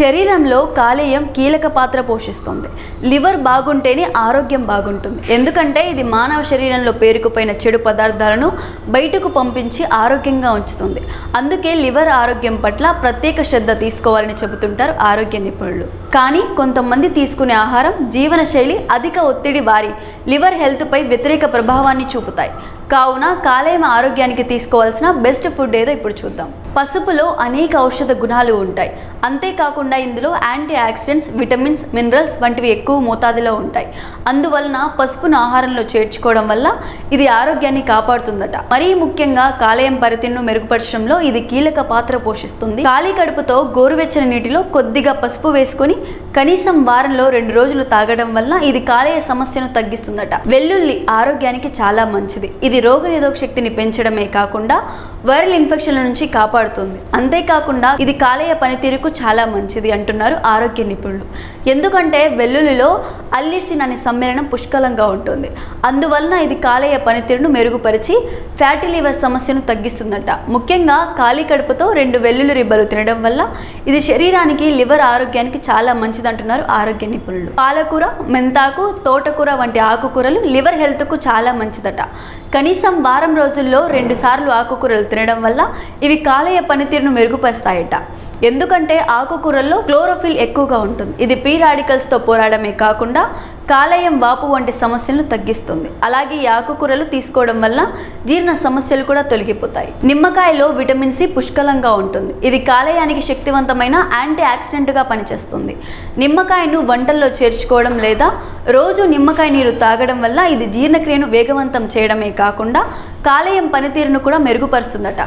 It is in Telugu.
శరీరంలో కాలేయం కీలక పాత్ర పోషిస్తుంది. లివర్ బాగుంటేనే ఆరోగ్యం బాగుంటుంది. ఎందుకంటే ఇది మానవ శరీరంలో పేరుకుపోయిన చెడు పదార్థాలను బయటకు పంపించి ఆరోగ్యంగా ఉంచుతుంది. అందుకే లివర్ ఆరోగ్యం పట్ల ప్రత్యేక శ్రద్ధ తీసుకోవాలని చెబుతుంటారు ఆరోగ్య నిపుణులు. కానీ కొంతమంది తీసుకునే ఆహారం జీవనశైలి అధిక ఒత్తిడి వారి లివర్ హెల్త్పై వ్యతిరేక ప్రభావాన్ని చూపుతాయి. కావున కాలేయం ఆరోగ్యానికి తీసుకోవాల్సిన బెస్ట్ ఫుడ్ ఏదో ఇప్పుడు చూద్దాం. పసుపులో అనేక ఔషధ గుణాలు ఉంటాయి. అంతేకాకుండా ఇందులో యాంటీ ఆక్సిడెంట్స్ విటమిన్స్ మినరల్స్ వంటివి ఎక్కువ మోతాదులో ఉంటాయి. అందువలన పసుపును ఆహారంలో చేర్చుకోవడం వల్ల ఇది ఆరోగ్యాన్ని కాపాడుతుందట. మరీ ముఖ్యంగా కాలేయం పరితిను మెరుగుపరచడంలో ఇది కీలక పాత్ర పోషిస్తుంది. ఖాళీ కడుపుతో గోరువెచ్చని నీటిలో కొద్దిగా పసుపు వేసుకొని కనీసం వారంలో రెండు రోజులు తాగడం వల్ల ఇది కాలేయ సమస్యను తగ్గిస్తుందట. వెల్లుల్లి ఆరోగ్యానికి చాలా మంచిది. ఇది రోగనిరోధక శక్తిని పెంచడమే కాకుండా వైరల్ ఇన్ఫెక్షన్ల నుంచి కాపాడుతుంది. అంతేకాకుండా ఇది కాలేయ పనితీరుకు చాలా మంచిది అంటున్నారు ఆరోగ్య నిపుణులు. ఎందుకంటే వెల్లుల్లిలో అల్లిసిన్ అనే సమ్మేళనం పుష్కలంగా ఉంటుంది. అందువలన ఇది కాలేయ పనితీరును మెరుగుపరిచి ఫ్యాటీ లివర్ సమస్యను తగ్గిస్తుందట. ముఖ్యంగా ఖాళీ కడుపుతో రెండు వెల్లుల్లి రిబ్బలు తినడం వల్ల ఇది శరీరానికి లివర్ ఆరోగ్యానికి చాలా మంచిది అంటున్నారు ఆరోగ్య నిపుణులు. పాలకూర మెంతాకు తోటకూర వంటి ఆకుకూరలు లివర్ హెల్త్కు చాలా మంచిదట. కనీసం వారం రోజుల్లో రెండు సార్లు ఆకుకూరలు తినడం వల్ల ఇవి కాలేయ పనితీరును మెరుగుపరుస్తాయట. ఎందుకంటే ఆకుకూరల్లో క్లోరోఫిల్ ఎక్కువగా ఉంటుంది. ఇది పీ రాడికల్స్తో పోరాడమే కాకుండా కాలేయం వాపు వంటి సమస్యలను తగ్గిస్తుంది. అలాగే ఈ ఆకుకూరలు తీసుకోవడం వల్ల జీర్ణ సమస్యలు కూడా తొలగిపోతాయి. నిమ్మకాయలో విటమిన్ సి పుష్కలంగా ఉంటుంది. ఇది కాలేయానికి శక్తివంతమైన యాంటీ ఆక్సిడెంట్గా పనిచేస్తుంది. నిమ్మకాయను వంటల్లో చేర్చుకోవడం లేదా రోజు నిమ్మకాయ నీరు తాగడం వల్ల ఇది జీర్ణక్రియను వేగవంతం చేయడమే కాకుండా కాలేయం పనితీరును కూడా మెరుగుపరుస్తుందట.